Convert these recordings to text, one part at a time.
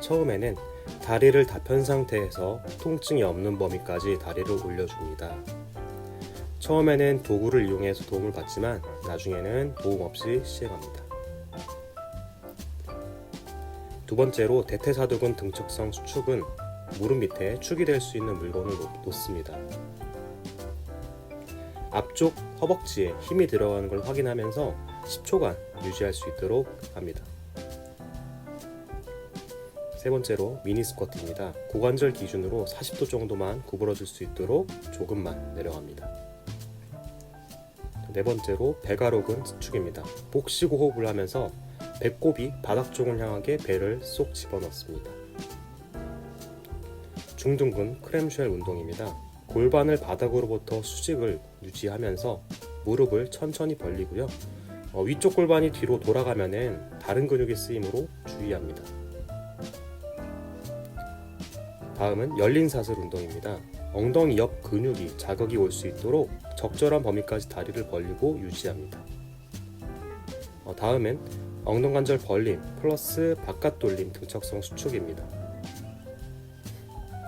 처음에는 다리를 다 편 상태에서 통증이 없는 범위까지 다리를 올려줍니다. 처음에는 도구를 이용해서 도움을 받지만 나중에는 도움 없이 시행합니다. 두 번째로 대퇴사두근 등척성 수축은 무릎 밑에 축이 될 수 있는 물건을 놓- 놓습니다. 앞쪽 허벅지에 힘이 들어가는 걸 확인하면서 10초간 유지할 수 있도록 합니다. 세 번째로 미니 스쿼트입니다. 고관절 기준으로 40도 정도만 구부러질 수 있도록 조금만 내려갑니다. 네 번째로 배가록은 수축입니다. 복식 호흡을 하면서 배꼽이 바닥 쪽을 향하게 배를 쏙 집어넣습니다. 중둔근 크램쉘 운동입니다. 골반을 바닥으로부터 수직을 유지하면서 무릎을 천천히 벌리고요. 어, 위쪽 골반이 뒤로 돌아가면은 다른 근육의 쓰임으로 주의합니다. 다음은 열린 사슬 운동입니다. 엉덩이 옆 근육이 자극이 올 수 있도록 적절한 범위까지 다리를 벌리고 유지합니다. 어, 다음은 엉덩관절 벌림 플러스 바깥 돌림 등척성 수축입니다.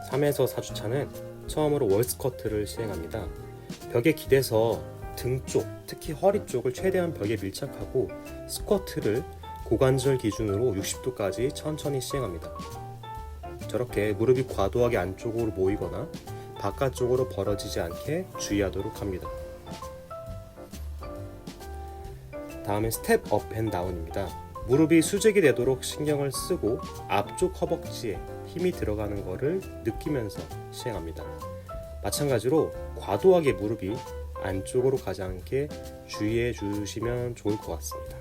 3에서 4주차는 처음으로 월스쿼트를 시행합니다. 벽에 기대서 등 쪽, 특히 허리 쪽을 최대한 벽에 밀착하고 스쿼트를 고관절 기준으로 60도까지 천천히 시행합니다. 저렇게 무릎이 과도하게 안쪽으로 모이거나 바깥쪽으로 벌어지지 않게 주의하도록 합니다. 다음에 스텝 업 앤 다운입니다. 무릎이 수직이 되도록 신경을 쓰고 앞쪽 허벅지에 힘이 들어가는 것을 느끼면서 시행합니다. 마찬가지로 과도하게 무릎이 안쪽으로 가지 않게 주의해 주시면 좋을 것 같습니다.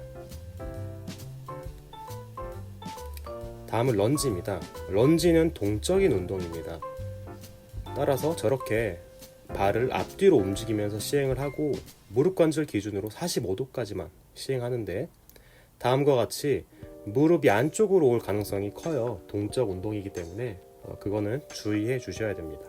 다음은 런지입니다. 런지는 동적인 운동입니다. 따라서 저렇게 발을 앞뒤로 움직이면서 시행을 하고 무릎 관절 기준으로 45도까지만 시행하는데 다음과 같이 무릎이 안쪽으로 올 가능성이 커요. 동적 운동이기 때문에 어, 그거는 주의해 주셔야 됩니다.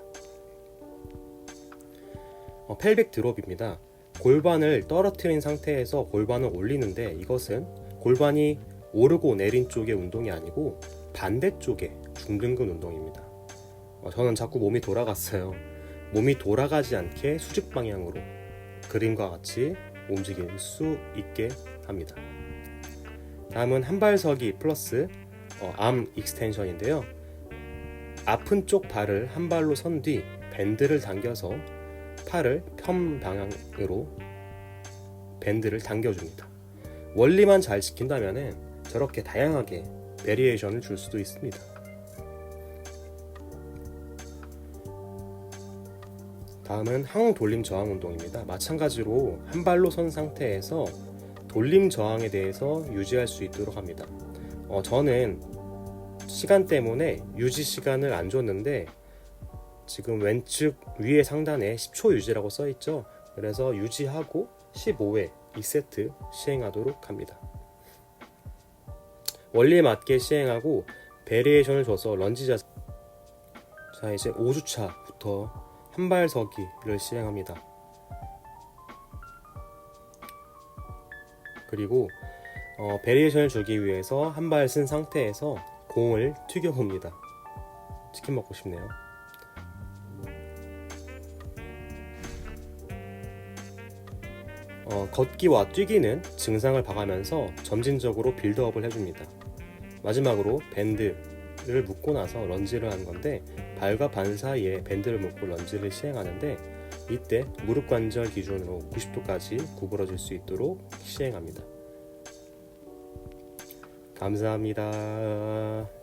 어, 펠빅 드롭입니다. 골반을 떨어뜨린 상태에서 골반을 올리는데 이것은 골반이 오르고 내린 쪽의 운동이 아니고 반대쪽의 중등근 운동입니다. 어, 저는 자꾸 몸이 돌아갔어요. 몸이 돌아가지 않게 수직 방향으로 그림과 같이 움직일 수 있게 합니다. 다음은 한발서기 플러스 어, 암 익스텐션인데요. 아픈 쪽 발을 한 발로 선 뒤 밴드를 당겨서 팔을 편 방향으로 밴드를 당겨줍니다. 원리만 잘 지킨다면 저렇게 다양하게 베리에이션을 줄 수도 있습니다. 다음은 항 돌림 저항 운동입니다. 마찬가지로 한 발로 선 상태에서 돌림 저항에 대해서 유지할 수 있도록 합니다. 어, 저는 시간 때문에 유지 시간을 안 줬는데 지금 왼측 위에 상단에 10초 유지라고 써 있죠. 그래서 유지하고 15회 2세트 시행하도록 합니다. 원리에 맞게 시행하고 베리에이션을 줘서 런지 자세 자 이제 5주차부터 한발 서기를 시행합니다. 그리고 어, 베리에이션을 주기 위해서 한 발 쓴 상태에서 공을 튀겨봅니다. 치킨 먹고 싶네요. 어, 걷기와 뛰기는 증상을 봐가면서 점진적으로 빌드업을 해줍니다. 마지막으로 밴드를 묶고 나서 런지를 하는 건데 발과 반 사이에 밴드를 묶고 런지를 시행하는데 이때 무릎 관절 기준으로 90도까지 구부러질 수 있도록 시행합니다. 감사합니다.